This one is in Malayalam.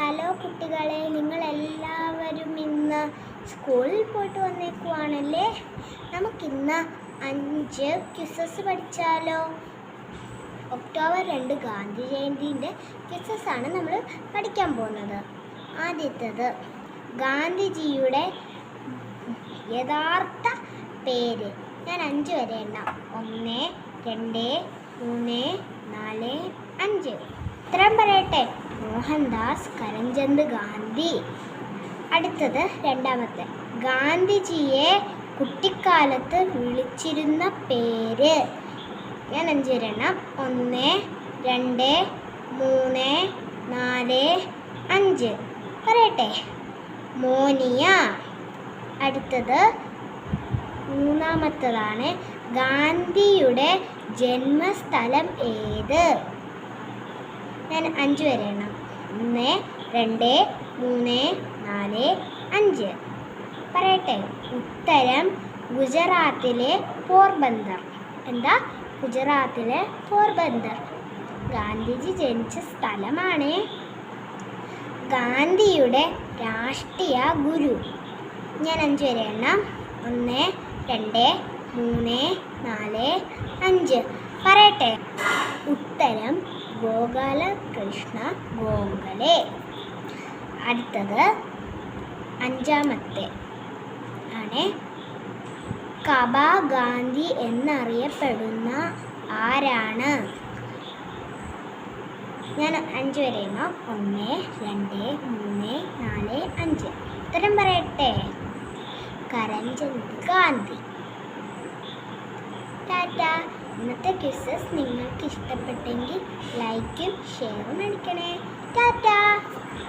ഹലോ കുട്ടികളെ നിങ്ങൾ എല്ലാവരും ഇന്ന് സ്കൂളിൽ പോയിട്ട് വന്നേക്കുവാണല്ലേ? നമുക്കിന്ന് അഞ്ച് ക്വിസസ് പഠിച്ചാലോ? ഒക്ടോബർ രണ്ട് ഗാന്ധി ജയന്തിന്റെ ആണ് നമ്മൾ പഠിക്കാൻ പോകുന്നത്. ആദ്യത്തത് ഗാന്ധിജിയുടെ യഥാർത്ഥ പേര്. ഞാൻ അഞ്ച് വരെ എണ്ണാം. ഒന്ന് രണ്ട് മൂന്ന് നാല് അഞ്ച്. ഇത്രയും പറയട്ടെ. മോഹൻദാസ് കരംചന്ദ് ഗാന്ധി. അടുത്തത് രണ്ടാമത്തെ. ഗാന്ധിജിയെ കുട്ടിക്കാലത്ത് വിളിച്ചിരുന്ന പേര്. ഞാൻ അഞ്ച് വരെ എണ്ണാം ഒന്ന് രണ്ട് മൂന്ന് നാല് അഞ്ച്. പറയട്ടെ. മോനിയ. അടുത്തത് മൂന്നാമത്തതാണ് ഗാന്ധിയുടെ ജന്മസ്ഥലം ഏത്? ഞാൻ അഞ്ച് വരെ എണ്ണം. ഒന്ന് രണ്ട് മൂന്ന് നാല് അഞ്ച്. പറയട്ടെ. ഉത്തരം ഗുജറാത്തിലെ പോർബന്ദർ. എന്താ? ഗുജറാത്തിലെ പോർബന്ദർ. ഗാന്ധിജി ജനിച്ച സ്ഥലമാണ്. ഗാന്ധിയുടെ രാഷ്ട്രീയ ഗുരു. ഞാൻ അഞ്ച് വരെ എണ്ണം. ഒന്ന് രണ്ട് മൂന്ന് നാല് അഞ്ച്. പറയട്ടെ. ഉത്തരം ഗോകാല കൃഷ്ണ ഗോഖലെ അടുത്തത് അഞ്ചാമത്തെ ആണ്. കബ ഗാന്ധി എന്നറിയപ്പെടുന്ന ആരാണ്? ഞാൻ അഞ്ച് വരെ ഒന്ന് രണ്ട് മൂന്ന് നാല് അഞ്ച്. ഉത്തരം പറയട്ടെ. കരംചന്ദ് ഗാന്ധി. ടാറ്റ. ഇന്നത്തെ ക്വിസസ് നിങ്ങൾക്ക് ഇഷ്ടപ്പെട്ടെങ്കിൽ ലൈക്കും ഷെയറും അടിക്കണേ. ടാറ്റ.